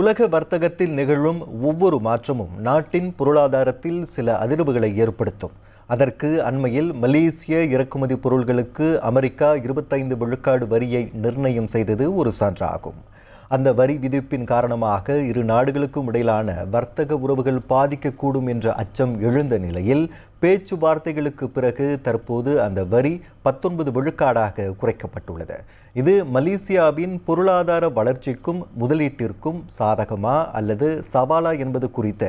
உலக வர்த்தகத்தில் நிகழும் ஒவ்வொரு மாற்றமும் நாட்டின் பொருளாதாரத்தில் சில அதிர்வுகளை ஏற்படுத்தும். அதற்கு அண்மையில் மலேசிய இறக்குமதி பொருள்களுக்கு அமெரிக்கா இருபத்தைந்து விழுக்காடு வரியை நிர்ணயம் செய்தது ஒரு சான்றாகும். அந்த வரி விதிப்பின் காரணமாக இரு நாடுகளுக்கும் இடையிலான வர்த்தக உறவுகள் பாதிக்கக்கூடும் என்ற அச்சம் எழுந்த நிலையில் பேச்சுவார்த்தைகளுக்கு பிறகு தற்போது அந்த வரி பத்தொன்பது விழுக்காடாக குறைக்கப்பட்டுள்ளது. இது மலேசியாவின் பொருளாதார வளர்ச்சிக்கும் முதலீட்டிற்கும் சாதகமா அல்லது சவாலா என்பது குறித்த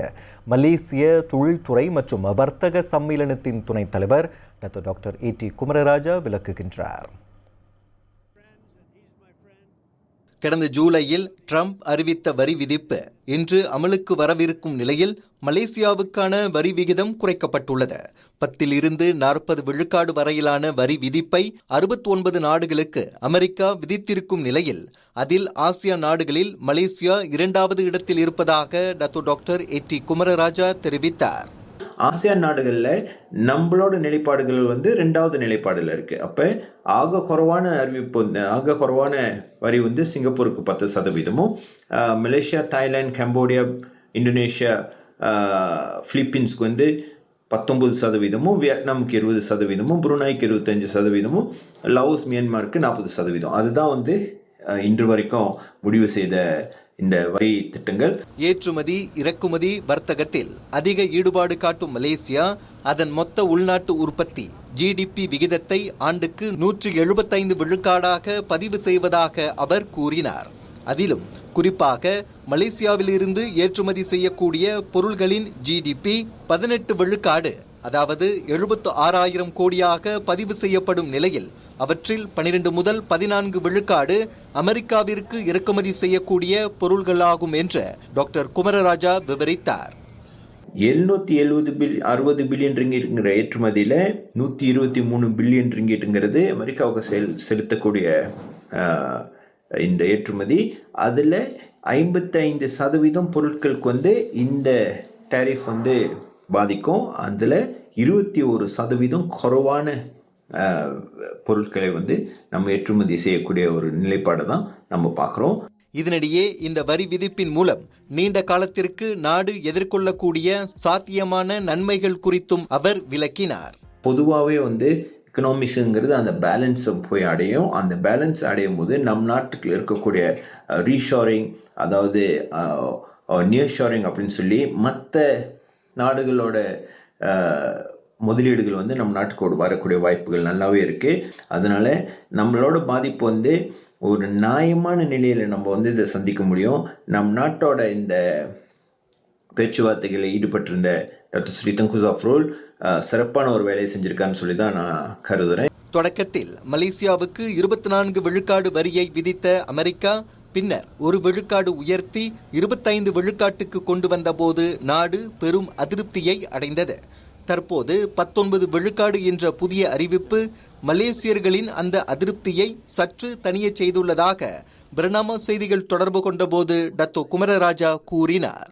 மலேசிய தொழில்துறை மற்றும் வர்த்தக சம்மேளனத்தின் துணைத் தலைவர் டாக்டர் ஏ டி குமரராஜா விளக்குகின்றார். கடந்த ஜூலையில் ட்ரம்ப் அறிவித்த வரி விதிப்பு இன்று அமலுக்கு வரவிருக்கும் நிலையில் மலேசியாவுக்கான வரி விகிதம் குறைக்கப்பட்டுள்ளது. பத்தில் இருந்து நாற்பது விழுக்காடு வரையிலான வரி விதிப்பை அறுபத்தி ஒன்பது நாடுகளுக்கு அமெரிக்கா விதித்திருக்கும் நிலையில் அதில் ஆசியா நாடுகளில் மலேசியா இரண்டாவது இடத்தில் இருப்பதாக Datuk doctor A T. Kumararaja தெரிவித்தார். ஆசியான் நாடுகளில் நம்மளோட நிலைப்பாடுகள் வந்து ரெண்டாவது நிலைப்பாடில் இருக்குது அப்போ ஆக குறைவான அறிவிப்பு ஆக குறைவான வரி வந்து சிங்கப்பூருக்கு பத்து சதவீதமும் மலேசியா தாய்லாந்து கம்போடியா இந்தோனேஷியா ஃபிலிப்பீன்ஸ்க்கு வந்து பத்தொம்பது சதவீதமும் வியட்நாமுக்கு இருபது சதவீதமும் புருனாய்க்கு இருபத்தஞ்சு சதவீதமும் லவுஸ் மியான்மாருக்கு நாற்பது சதவீதம். அதுதான் வந்து இன்று வரைக்கும் முடிவு செய்த இந்த வரி திட்டங்கள். ஏற்றுமதி இறக்குமதி வர்த்தகத்தில் அதிக ஈடுபாடு காட்டும் மலேசியா அதன் மொத்த உள்நாட்டு உற்பத்தி ஜிடிபி விகிதத்தை ஆண்டுக்கு நூற்றி எழுபத்தைந்து விழுக்காடாக பதிவு செய்வதாக அவர் கூறினார். அதிலும் குறிப்பாக மலேசியாவிலிருந்து ஏற்றுமதி செய்யக்கூடிய பொருள்களின் ஜிடிபி பதினெட்டு விழுக்காடு அதாவது எழுபத்து ஆறாயிரம் கோடியாக பதிவு செய்யப்படும் நிலையில் அவற்றில் பனிரெண்டு முதல் பதினான்கு விழுக்காடு அமெரிக்காவிற்கு இறக்குமதி செய்யக்கூடிய பொருள்களாகும் என்று டாக்டர் குமரராஜா விவரித்தார். எழுநூற்றி எழுபது பில் அறுபது பில்லியன் ரிங்கிட்டுங்கிற ஏற்றுமதியில் நூற்றி இருபத்தி மூணு பில்லியன் ரிங்கிட்டுங்கிறது அமெரிக்காவுக்கு செல் செலுத்தக்கூடிய இந்த ஏற்றுமதி. அதில் ஐம்பத்தைந்து சதவீதம் பொருட்களுக்கு வந்து இந்த டேரிஃப் வந்து பாதிக்கும். அதில் இருபத்தி ஒரு சதவீதம் குறைவான பொருட்களை வந்து நம்ம ஏற்றுமதி செய்யக்கூடிய ஒரு நிலைப்பாடு தான் நம்ம பார்க்குறோம். இதனிடையே இந்த வரி விதிப்பின் மூலம் நீண்ட காலத்திற்கு நாடு எதிர்கொள்ளக்கூடிய சாத்தியமான நன்மைகள் குறித்தும் அவர் விளக்கினார். பொதுவாகவே வந்து எக்கனாமிக்ஸுங்கிறது அந்த பேலன்ஸை போய் அடையும். அந்த பேலன்ஸ் அடையும் போது நம் நாட்டுக்கு இருக்கக்கூடிய ரீஷாரிங் அதாவது நியர் ஷாரிங் அப்படின்னு சொல்லி மற்ற நாடுகளோட முதலீடுகள் வந்து நம் நாட்டுக்கு வரக்கூடிய வாய்ப்புகள் நல்லாவே இருக்குது அதனால் நம்மளோட பாதிப்பு வந்து ஒரு நியாயமான நிலையில் நம்ம வந்து இதை சந்திக்க முடியும். நம் நாட்டோட இந்த பேச்சுவார்த்தைகளில் ஈடுபட்டிருந்த doctor Sri Tengku Zafrul சிறப்பான ஒரு வேலையை செஞ்சுருக்கான்னு சொல்லி தான் நான் கருதுகிறேன் தொடக்கத்தில் மலேசியாவுக்கு இருபத்தி நான்கு விழுக்காடு வரியை விதித்த அமெரிக்கா பின்னர் ஒரு விழுக்காடு உயர்த்தி இருபத்தைந்து விழுக்காட்டுக்கு கொண்டு வந்தபோது நாடு பெரும் அதிருப்தியை அடைந்தது. தற்போது பத்தொன்பது விழுக்காடு என்ற புதிய அறிவிப்பு மலேசியர்களின் அந்த அதிருப்தியை சற்று தனிய செய்துள்ளதாக பிரணாம செய்திகள் தொடர்பு கொண்டபோது டத்தோ குமரராஜா கூறினார்.